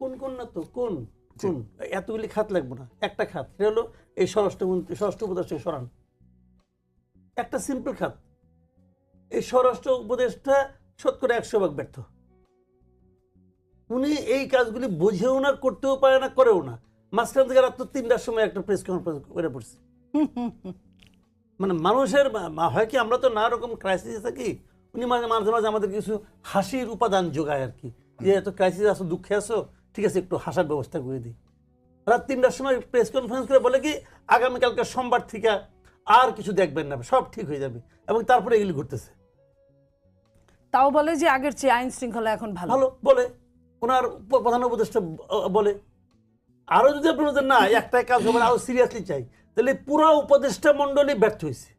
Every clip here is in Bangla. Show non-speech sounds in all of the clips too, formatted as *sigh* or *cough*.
কোন কোন না তো? কোন? কোন? এতগুলি খাত লাগবে না। একটা খাত। সেটা হলো এই স্বরাষ্ট্রমন্ত্রী স্বরাষ্ট্র উপদেষ্টা সরান। একটা সিম্পল খাত। এই স্বরাষ্ট্র উপদেষ্টা শতকরা একশো ভাগ ব্যর্থ। উনি এই কাজগুলি বোঝেও না করতেও পারে না করেও না। মাঝখান থেকে রাত তিনটার সময় একটা প্রেস কনফারেন্স করে পড়ছে। মানে মানুষের হয় কি আমরা তো নানা রকম ক্রাইসিসে থাকি। উনি মাঝে মাঝে মাঝে আমাদের কিছু হাসির উপাদান যোগায় আর কি। যে এত ক্রাইসিস আসো দুঃখে আসো ঠিক আছে একটু হাসার ব্যবস্থা করে দিই। রাত তিনটার সময় প্রেস কনফারেন্স করে বলে কি আগামীকালকে সোমবার থেকে আর কিছু দেখবেন না সব ঠিক হয়ে যাবে। এবং তারপরে এগুলি ঘুরতেছে তাও বলে যে আগের চেয়ে আইন শৃঙ্খলা এখন ভালো। ভালো বলে। ওনার প্রধান উপদেষ্টা বলে আরও যদি আপনি বলতেন না একটাই কাজ হবে আরও সিরিয়াসলি চাই। তাহলে পুরো উপদেষ্টা মন্ডলী ব্যর্থ হয়েছে।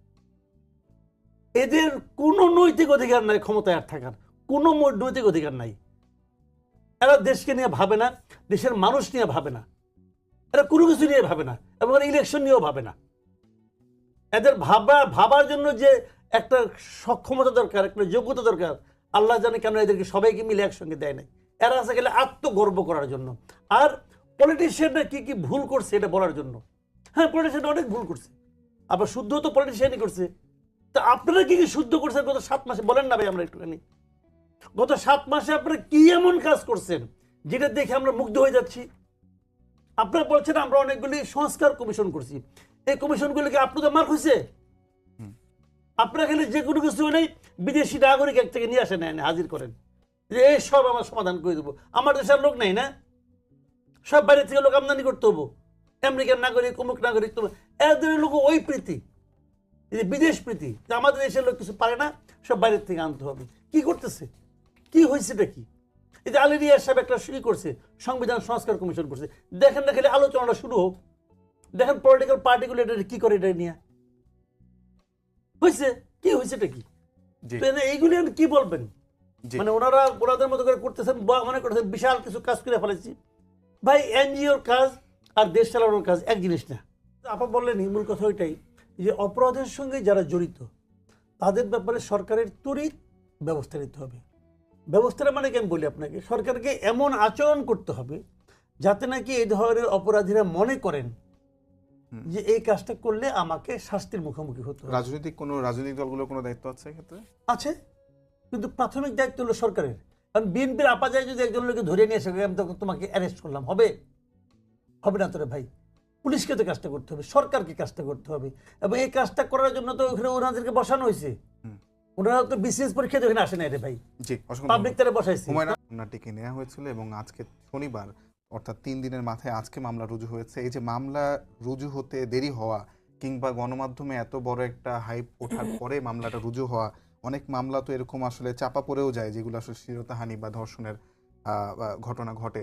এদের কোনো নৈতিক অধিকার নাই ক্ষমতায় আর থাকার। কোনো নৈতিক অধিকার নাই। এরা দেশকে নিয়ে ভাবে না, দেশের মানুষ নিয়ে ভাবে না। এরা কোনো কিছু নিয়ে ভাবে না এবং ইলেকশন নিয়েও ভাবে না। এদের ভাবা, ভাবার জন্য যে একটা সক্ষমতা দরকার, একটা যোগ্যতা দরকার, আল্লাহ জানে কেন এদেরকে সবাইকে মিলে একসঙ্গে দেয় নাই। এরা আছে গেলে আত্মগর্ব করার জন্য। আর পলিটিশিয়ানরা কি কি ভুল করছে এটা বলার জন্য? হ্যাঁ পলিটিশিয়ান অনেক ভুল করছে। আবার শুদ্ধ তো পলিটিশিয়ানই করছে। তা আপনারা কি কি শুদ্ধ করছেন গত সাত মাসে? বলেন না ভাই আমরা একটুখানি। গত সাত মাসে আপনারা কি এমন কাজ করছেন যেটা দেখে আমরা মুগ্ধ হয়ে যাচ্ছি? আপনারা বলছেন আমরা অনেকগুলি সংস্কার কমিশন করছি। এই কমিশনগুলিকে আপনাদের মার্ক হয়েছে? আপনারা খালি যে কোনো কিছু হলেই বিদেশি নাগরিক এক থেকে নিয়ে আসেন এনে হাজির করেন। যে এই সব আমার সমাধান করে দেবো। আমার দেশের লোক নেই না? সব বাইরে থেকে লোক আমদানি করতে হব। আমেরিকার নাগরিক অমুক নাগরিক তো এদের লোক ওই প্রীতি। যে বিদেশ প্রীতি যে আমাদের দেশের লোক কিছু পারে না সব বাইরের থেকে আনতে হবে। কি করতেছে? কি হয়েছে এটা কি? এই যে আলিরিয়া সাহেব একটা শুরু করছে সংবিধান সংস্কার কমিশন করছে। দেখেন না খালি আলোচনাটা শুরু হোক। দেখেন পলিটিক্যাল পার্টিগুলো এটা কি করে এটা নিয়ে? হয়েছে? কি হয়েছে এটা কি? এইগুলি কি বলবেন? মানে ওনারা ওনাদের মতো করে করতেছেন বা মনে করতেছেন বিশাল কিছু কাজ করে ফেলেছি। ভাই এনজিওর কাজ আর দেশ চালানোর কাজ এক জিনিস না। আপা বললেন মূল কথা ওইটাই যে অপরাধের সঙ্গে যারা জড়িত তাদের ব্যাপারে সরকারের তড়িৎ ব্যবস্থা নিতে হবে। ব্যবস্থাটা মানে কি আমি বলি আপনাকে? সরকারকে এমন আচরণ করতে হবে যাতে নাকি এই ধরনের অপরাধীরা মনে করেন যে এই কাজটা করলে আমাকে শাস্তির মুখোমুখি হতো রাজনৈতিক কোনো রাজনৈতিক দলগুলোর কোনো দায়িত্ব আছে এক্ষেত্রে আছে। কিন্তু প্রাথমিক দায়িত্ব হলো সরকারের। কারণ বিএনপির আপা যায় যদি একজন লোককে ধরে নিয়ে এসে আমি তখন তোমাকে অ্যারেস্ট করলাম। হবে? হবে না তোরে ভাই। পুলিশকে তো কাজটা করতে হবে সরকারকে কাজটা করতে হবে। এবং এই কাজটা করার জন্য তো ওখানে ওনাদেরকে বসানো হয়েছে। ওনারা তো বিসিএস পরীক্ষা আসে না রে ভাই। জি পাবলিক তারা বসাইছে। হুমায়ুন মামলাটিকে নেওয়া হয়েছিল এবং আজকে শনিবার অর্থাৎ তিন দিনের মাথায় আজকে মামলা রুজু হয়েছে। এই যে মামলা রুজু হতে দেরি হওয়া কিংবা গণমাধ্যমে এত বড় একটা হাইপ ওঠার *coughs* পরে মামলাটা রুজু হওয়া অনেক মামলা তো এরকম আসলে চাপা পড়েও যায় যেগুলো আসলে শিরতাহানি বা ধর্ষণের আহ, ঘটনা ঘটে।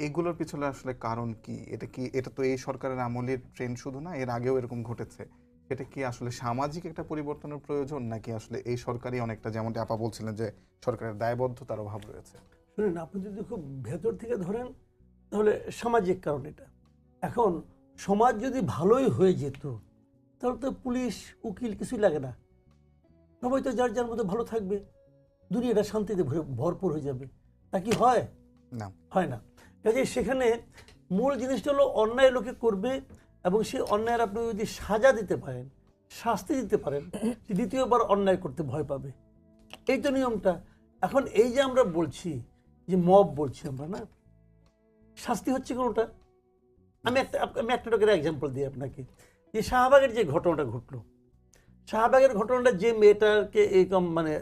এগুলোর পিছনে আসলে কারণ কি? এটা কি এটা তো এই সরকারের আমলের ট্রেন্ড শুধু না এর আগেও এরকম ঘটেছে। এটা কি আসলে সামাজিক একটা পরিবর্তনের প্রয়োজন নাকি আসলে এই সরকারই অনেকটা যেমনটি আপা বলছিলেন যে সরকারের দায়বদ্ধতার অভাব রয়েছে? শুনুন আপনি যদি খুব ভেতর থেকে ধরেন তাহলে সামাজিক কারণ এটা। এখন সমাজ যদি ভালোই হয়ে যেত তাহলে তো পুলিশ উকিল কিছুই লাগে না। সবাই তো যার যার মতো ভালো থাকবে। দুনিয়াটা শান্তিতে ভরে- ভরপুর হয়ে যাবে। তা কি হয়? না। হয় না। কাজে সেখানে মূল জিনিসটা হলো অন্যায় লোকে করবে এবং সেই অন্যায়ের আপনি যদি সাজা দিতে পারেন শাস্তি দিতে পারেন দ্বিতীয়বার অন্যায় করতে ভয় পাবে। এই তো নিয়মটা। এখন এই যে আমরা বলছি যে মব বলছি আমরা না? শাস্তি হচ্ছে কোনোটা? আমি একটা আমি একটা করে এক্সাম্পল দিই আপনাকে। যে শাহবাগের যে ঘটনাটা ঘটলো শাহবাগের ঘটনাটা যে মেয়েটাকে এইরকম মানে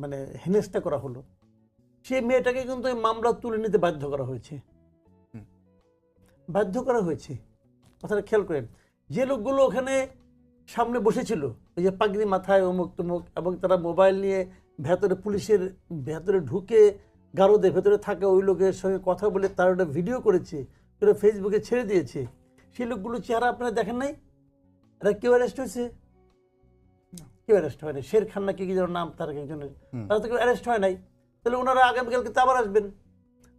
মানে হেনস্থা করা হলো সেই মেয়েটাকে কিন্তু এই মামলা তুলে নিতে বাধ্য করা হয়েছে। বাধ্য করা হয়েছে। কথাটা খেয়াল করেন। যে লোকগুলো ওখানে সামনে বসেছিল ওই যে পাগড়ি মাথায় অমুক তমুক এবং তারা মোবাইল নিয়ে ভেতরে পুলিশের ভেতরে ঢুকে গারদে ভেতরে থাকা ওই লোকের সঙ্গে কথা বলে তার ওটা ভিডিও করেছে করে ফেসবুকে ছেড়ে দিয়েছে। সেই লোকগুলো চেহারা আপনারা দেখেন নাই? এরা কেউ অ্যারেস্ট হয়েছে? কেউ অ্যারেস্ট হয় নাই? শের খান নাকি কি যেন নাম তার একজনের। তারা তো কেউ অ্যারেস্ট হয় নাই। তাহলে ওনারা আগামীকালকে তো আবার আসবেন।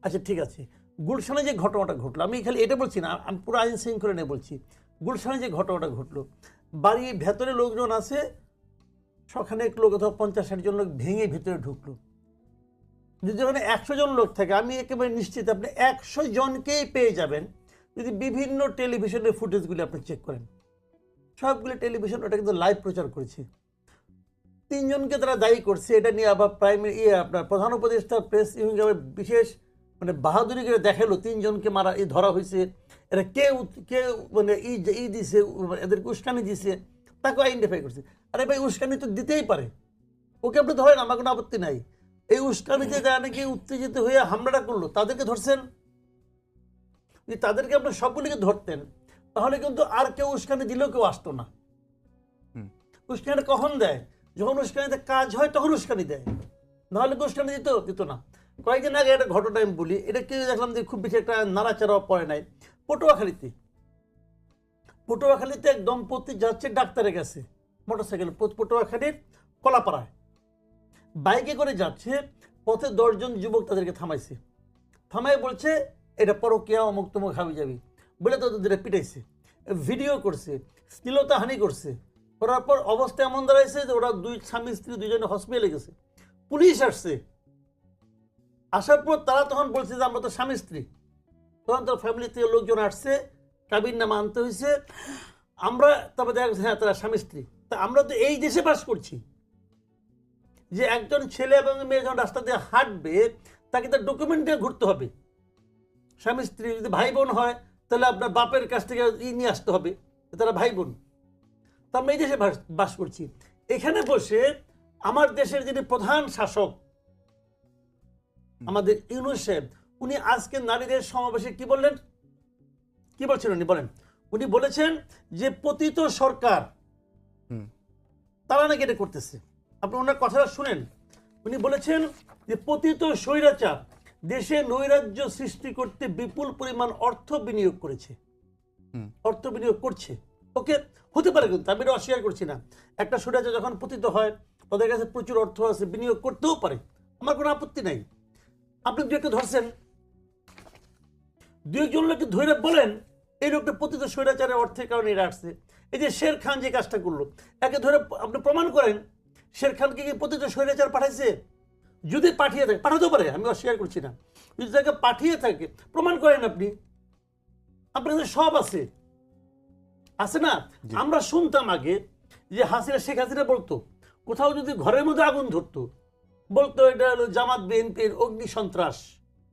আচ্ছা ঠিক আছে। গুলশানে যে ঘটনাটা ঘটলো, আমি খালি এটা বলছি না, আমি পুরো আইন শৃঙ্খলা নিয়ে বলছি, গুলশানে যে ঘটনাটা ঘটলো, বাড়ির ভেতরে লোকজন আছে সখানেক লোক অথবা পঞ্চাশ ষাট জন লোক ভেঙে ভেতরে ঢুকলো। যদি ওখানে একশো জন লোক থাকে, আমি একেবারে নিশ্চিত আপনি একশো জনকেই পেয়ে যাবেন, যদি বিভিন্ন টেলিভিশনের ফুটেজগুলি আপনি চেক করেন। সবগুলি টেলিভিশন ওটা কিন্তু লাইভ প্রচার করেছে। তিনজনকে তারা দায়ী করছে, এটা নিয়ে আবার প্রাইমারি ইয়ে আপনার প্রধান উপদেষ্টা প্রেস আবার বিশেষ মানে বাহাদুরি করে দেখাল তিনজনকে মারা এই ধরা হয়েছে এরা কে কে মানে ই ই দিছে এদেরকে উস্কানি দিছে তাকে আইডেন্টিফাই করছে। আরে ভাই উস্কানি তো দিতেই পারে। ওকে আপনি ধরেন আমার কোনো আপত্তি নাই। এই উস্কানিতে যারা নাকি উত্তেজিত হয়ে হামলাটা করল তাদেরকে ধরছেন? যদি তাদেরকে আপনি সবগুলিকে ধরতেন তাহলে কিন্তু আর কেউ উস্কানি দিলেও কেউ আসতো না। উস্কানিটা কখন দেয়? যখন উস্কানিতে কাজ হয় তখন উস্কানি দেয়। নাহলে উস্কানি দিত দিত না। কয়েকদিন আগে একটা ঘটনা আমি বলি, এটা কেউ দেখলাম যে খুব বেশি একটা নাড়াচাড়া পড়ে নাই। পটুয়াখালীতে পটুয়াখালীতে এক দম্পতি যাচ্ছে ডাক্তারের কাছে, মোটরসাইকেল পটুয়াখালীর কলাপাড়ায়। বাইকে করে যাচ্ছে, পথে দশজন যুবক তাদেরকে থামাইছে। থামাই বলছে, এটা পরকিয়া, অমুক তমুক, হাবি যাবি বলে তো তাদের পিটাইছে, ভিডিও করছে শ্লীলতা হানি করছে। করার পর অবস্থা এমন দাঁড়াইছে যে ওরা দুই স্বামী, স্ত্রী দুজনে হসপিটালে গেছে। পুলিশ আসছে আসার পর তারা তখন বলছে যে, আমরা তো স্বামী স্ত্রী। তখন তার ফ্যামিলি থেকে লোকজন আসছে, কাবির নামা আনতে হয়েছে। আমরা তারপর দেখা হ্যাঁ তারা স্বামী স্ত্রী। তা আমরা তো এই দেশে বাস করছি যে, একজন ছেলে এবং মেয়ে যখন রাস্তা দিয়ে হাঁটবে, তাকে তার ডকুমেন্ট নিয়ে ঘুরতে হবে। স্বামী স্ত্রী যদি ভাই বোন হয়, তাহলে আপনার বাপের কাছ থেকে ই নিয়ে আসতে হবে তারা ভাই বোন তা আমরা এই দেশে বাস করছি। এখানে বসে আমার দেশের যিনি প্রধান শাসক আমাদের ইউনুস উনি আজকে নারীদের সমাবেশে কি বললেন? কি বলছেন উনি? বলেন। উনি বলেছেন যে পতিত সরকার তারা নাকি এটা করতেছে। আপনি ওনার কথাটা শুনেন। উনি বলেছেন যে পতিত স্বৈরাচার দেশে নৈরাজ্য সৃষ্টি করতে বিপুল পরিমাণ অর্থ বিনিয়োগ করেছে। অর্থ বিনিয়োগ করছে। ওকে হতে পারে কিন্তু আমি এটা অস্বীকার করছি না। একটা স্বৈরাচার যখন পতিত হয় তাদের কাছে প্রচুর অর্থ আছে বিনিয়োগ করতেও পারে। আমার কোনো আপত্তি নাই। আপনি দু একটা ধরছেন। দু একজন লোককে ধরে বলেন এই লোকটা পতিত স্বৈরাচারের অর্থের কারণে এরা আসছে। এই যে শের খান যে কাজটা করল একে ধরে আপনি প্রমাণ করেন শের খানকে কি পতিত স্বৈরাচার পাঠাইছে? যদি পাঠিয়ে থাকে পাঠাতেও পারে আমি অস্বীকার করছি না। যদি তাকে পাঠিয়ে থাকে প্রমাণ করেন আপনি। আপনার কাছে সব আছে। আছে না? আমরা শুনতাম আগে যে হাসিনা শেখ হাসিনা বলতো কোথাও যদি ঘরের মধ্যে আগুন ধরতো বলতো, এটা হলো জামাত বিএনপির অগ্নি সন্ত্রাস।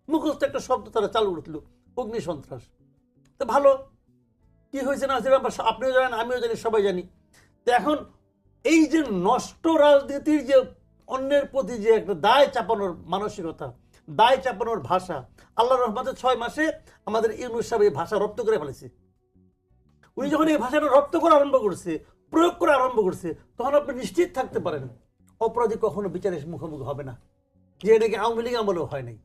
মুখস্থ একটা শব্দ তারা চালু করছিল, অগ্নি সন্ত্রাস। তো ভালো, কি হয়েছে না সেটা আপনিও জানেন, আমিও জানি, সবাই জানি। তো এখন এই যে নষ্ট রাজনীতির যে অন্যের প্রতি যে একটা দায় চাপানোর মানসিকতা, দায় চাপানোর ভাষা আল্লাহ রহমতের ছয় মাসে আমাদের ইউনুস সাহেব এই ভাষা রপ্ত করে ফেলেছে। উনি যখন এই ভাষাটা রপ্ত করা আরম্ভ করছে, প্রয়োগ করা আরম্ভ করছে, তখন আপনি নিশ্চিত থাকতে পারেন। অপরাধী কখনো বিচারের মুখোমুখি হবে না। যে এটাকে আওয়ামী লীগ আমলেও হয় নাই।